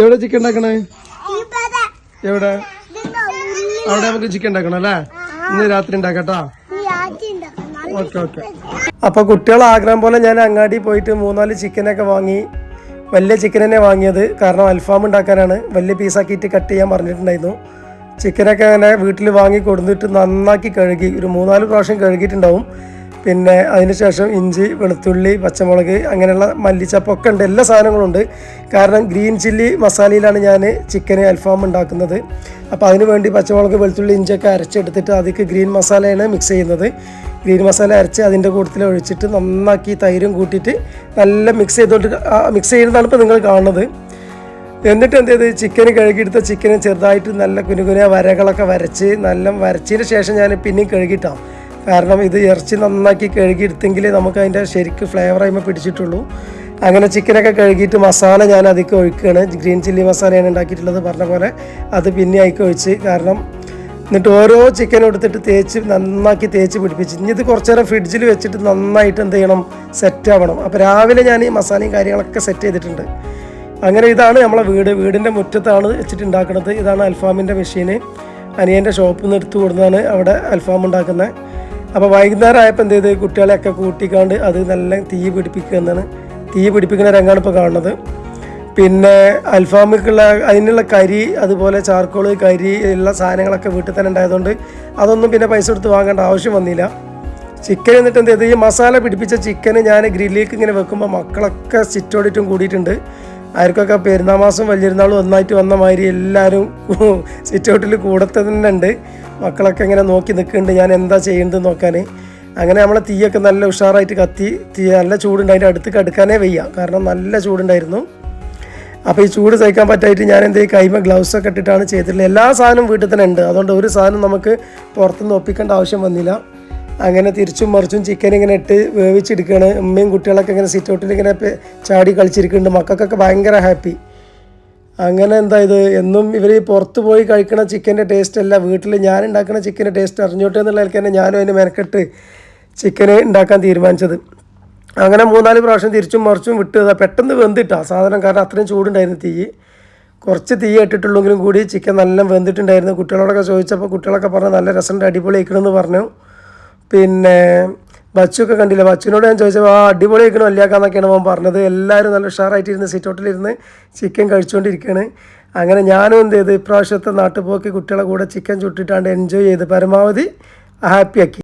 എവിടെ ചിക്കൻ ഉണ്ടാക്കണേ? എവിടെ? അവിടെ നമുക്ക് ചിക്കൻ ഉണ്ടാക്കണം അല്ലേ? ഇന്ന് രാത്രി ഉണ്ടാക്കട്ടാ. Okay okay. അപ്പൊ കുട്ടികൾ ആഗ്രഹം പോലെ ഞാൻ അങ്ങാടി പോയിട്ട് മൂന്നാൽ ചിക്കനൊക്കെ വാങ്ങി വലിയ ചിക്കൻ തന്നെ വാങ്ങിയത്. കാരണം അൽഫാം ഉണ്ടാക്കാനാണ്. വലിയ പീസാക്കിയിട്ട് കട്ട് ചെയ്യാൻ പറഞ്ഞിട്ടുണ്ടായിരുന്നു. ചിക്കനൊക്കെ അങ്ങനെ വീട്ടിൽ വാങ്ങി കൊടുത്തിട്ട് നന്നാക്കി കഴുകി ഒരു മൂന്നാൽ പ്രാവശ്യം കഴുകിയിട്ടുണ്ടാവും. പിന്നെ അതിനുശേഷം ഇഞ്ചി വെളുത്തുള്ളി പച്ചമുളക് അങ്ങനെയുള്ള മല്ലിച്ചപ്പൊക്കെ ഉണ്ട്. എല്ലാ സാധനങ്ങളും ഉണ്ട്. കാരണം ഗ്രീൻ ചില്ലി മസാലയിലാണ് ഞാൻ ചിക്കന് അൽഫാം ഉണ്ടാക്കുന്നത്. അപ്പോൾ അതിന് വേണ്ടി പച്ചമുളക് വെളുത്തുള്ളി ഇഞ്ചിയൊക്കെ അരച്ചെടുത്തിട്ട് അതിലേക്ക് ഗ്രീൻ മസാലയാണ് മിക്സ് ചെയ്യുന്നത്. ഗ്രീൻ മസാല അരച്ച് അതിന്റെ കൂട്ടത്തിൽ ഒഴിച്ചിട്ട് നന്നാക്കി തൈരും കൂട്ടിയിട്ട് നല്ല മിക്സ് ചെയ്തുകൊണ്ട് മിക്സ് ചെയ്യുന്നതാണ് ഇപ്പോൾ നിങ്ങൾ കാണുന്നത്. എന്നിട്ട് എന്ത് ചെയ്ത്? ചിക്കൻ കഴുകിയെടുത്ത ചിക്കന് ചെറുതായിട്ട് നല്ല കുനുകുന വരകളൊക്കെ വരച്ച് നല്ല വരച്ചതിന് ശേഷം ഞാൻ പിന്നെയും കഴുകിയിട്ടാണ്. കാരണം ഇത് ഇറച്ചി നന്നാക്കി കഴുകിയെടുത്തെങ്കിലേ നമുക്ക് അതിന്റെ ശരിക്ക് ഫ്ലേവർ ആയിമ പിടിച്ചിട്ടുള്ളൂ. അങ്ങനെ ചിക്കനൊക്കെ കഴുകിയിട്ട് മസാല ഞാൻ അതിലേക്ക് ഒഴിക്കുകയാണ്. ഗ്രീൻ ചില്ലി മസാലയാണ് ഉണ്ടാക്കിയിട്ടുള്ളത് പറഞ്ഞ പോലെ. അത് പിന്നെ അതിലേക്ക് ഒഴിച്ച് കാരണം എന്നിട്ട് ഓരോ ചിക്കൻ എടുത്തിട്ട് തേച്ച് നന്നാക്കി തേച്ച് പിടിപ്പിച്ച്. ഇനി ഇത് കുറച്ച് നേരം ഫ്രിഡ്ജിൽ വെച്ചിട്ട് നന്നായിട്ട് എന്ത് ചെയ്യണം? സെറ്റ് ആവണം. അപ്പോൾ രാവിലെ ഞാൻ ഈ മസാലയും കാര്യങ്ങളൊക്കെ സെറ്റ് ചെയ്തിട്ടുണ്ട്. അങ്ങനെ ഇതാണ് നമ്മളെ വീട്. വീടിന്റെ മുറ്റത്താണ് വെച്ചിട്ട് ഉണ്ടാക്കുന്നത് ഇതാണ് അൽഫാമിന്റെ മെഷീന് അനിയന്റെ ഷോപ്പിൽ നിന്ന് എടുത്തു കൊടുക്കുന്നതാണ് അവിടെ അൽഫാം ഉണ്ടാക്കുന്നത്. അപ്പോൾ വൈകുന്നേരം ആയപ്പോൾ എന്ത് ചെയ്ത്? കുട്ടികളെയൊക്കെ കൂട്ടിക്കാണ്ട് അത് നല്ല തീ പിടിപ്പിക്കുക എന്നാണ്. തീ പിടിപ്പിക്കുന്ന രംഗമാണ് ഇപ്പോൾ കാണുന്നത്. പിന്നെ അൽഫാമിക്കുള്ള അതിനുള്ള കരി അതുപോലെ ചാർക്കോൾ കരി ഉള്ള സാധനങ്ങളൊക്കെ വീട്ടിൽ തന്നെ ഉണ്ടായതുകൊണ്ട് അതൊന്നും പിന്നെ പൈസ കൊടുത്ത് വാങ്ങേണ്ട ആവശ്യം വന്നില്ല. ചിക്കൻ എന്നിട്ട് എന്ത് ചെയ്ത്? ഈ മസാല പിടിപ്പിച്ച ചിക്കന് ഞാൻ ഗ്രില്ലിലേക്ക് ഇങ്ങനെ വെക്കുമ്പോൾ മക്കളൊക്കെ ചിറ്റോടിറ്റും കൂടിയിട്ടുണ്ട്. ആർക്കൊക്കെ പെരുന്നാൾ മാസം വലിയൊരുന്നാളും ഒന്നായിട്ട് വന്ന മാതിരി എല്ലാവരും സിറ്റൗട്ടിൽ കൂടത്തെ തന്നെ ഉണ്ട് മക്കളൊക്കെ ഇങ്ങനെ നോക്കി നിൽക്കുന്നുണ്ട് ഞാൻ എന്താ ചെയ്യേണ്ടത് നോക്കാൻ. അങ്ങനെ നമ്മളെ തീയൊക്കെ നല്ല ഉഷാറായിട്ട് കത്തി തീ നല്ല ചൂടുണ്ട് അതിന്റെ അടുത്ത് കടുക്കാനേ വയ്യ. കാരണം നല്ല ചൂടുണ്ടായിരുന്നു. അപ്പോൾ ഈ ചൂട് സഹിക്കാൻ പറ്റായിട്ട് ഞാൻ എന്ത് കൈമ ഗ്ലൗസ് ഒക്കെ ഇട്ടിട്ടാണ് ചെയ്തിട്ടുള്ളത്. എല്ലാ സാധനവും വീട്ടിൽ തന്നെ ഉണ്ട്. അതുകൊണ്ട് ഒരു സാധനം നമുക്ക് പുറത്തുനിന്ന് ഒപ്പിക്കേണ്ട ആവശ്യം വന്നില്ല. അങ്ങനെ തിരിച്ചും മറിച്ചും ചിക്കൻ ഇങ്ങനെ ഇട്ട് വേവിച്ചെടുക്കുകയാണ്. ഉമ്മയും കുട്ടികളൊക്കെ ഇങ്ങനെ സിറ്റൗട്ടിൽ ഇങ്ങനെ ചാടി കളിച്ചിരിക്കുന്നുണ്ട്. മക്കൾക്കൊക്കെ ഭയങ്കര ഹാപ്പി അങ്ങനെ എന്താ ഇത്? എന്നും ഇവർ പുറത്ത് പോയി കഴിക്കണ ചിക്കന്റെ ടേസ്റ്റ് അല്ല. വീട്ടിൽ ഞാൻ ഉണ്ടാക്കുന്ന ചിക്കന്റെ ടേസ്റ്റ് അറിഞ്ഞോട്ടെ എന്നുള്ള തന്നെ ഞാനും അതിന് മെനക്കെട്ട് ചിക്കന് ഉണ്ടാക്കാൻ തീരുമാനിച്ചത്. അങ്ങനെ മൂന്നാൽ പ്രാവശ്യം തിരിച്ചും മറിച്ചും വിട്ട് ഇതാ പെട്ടെന്ന് വെന്തിട്ടാ. സാധനം കാരണം അത്രയും ചൂടുണ്ടായിരുന്നു തീ. കുറച്ച് തീ ഇട്ടിട്ടുള്ളെങ്കിലും കൂടി ചിക്കൻ നല്ല വെന്തിട്ടുണ്ടായിരുന്നു. കുട്ടികളോടൊക്കെ ചോദിച്ചപ്പോൾ കുട്ടികളൊക്കെ പറഞ്ഞു നല്ല രസമുണ്ട് അടിപൊളി ആയിക്കണമെന്ന് പറഞ്ഞു. പിന്നെ ബച്ചുക്കെ കണ്ടില്ല? ബച്ചുവിനോട് ഞാൻ ചോദിച്ചപ്പോൾ ആ അടിപൊളി ആയിരിക്കണം? അല്ലാക്കാന്നൊക്കെയാണ് അവൻ പറഞ്ഞത്. എല്ലാവരും നല്ല ഉഷാറായിട്ടിരുന്ന് സിറ്റൗട്ടിലിരുന്ന് ചിക്കൻ കഴിച്ചുകൊണ്ടിരിക്കുകയാണ് അങ്ങനെ ഞാനും എന്ത് ചെയ്ത്? ഇപ്രാവശ്യത്തെ നാട്ടുപോക്ക് കുട്ടികളെ കൂടെ ചിക്കൻ ചുട്ടിട്ടാണ്ട് എൻജോയ് ചെയ്ത് പരമാവധി ഹാപ്പിയാക്കി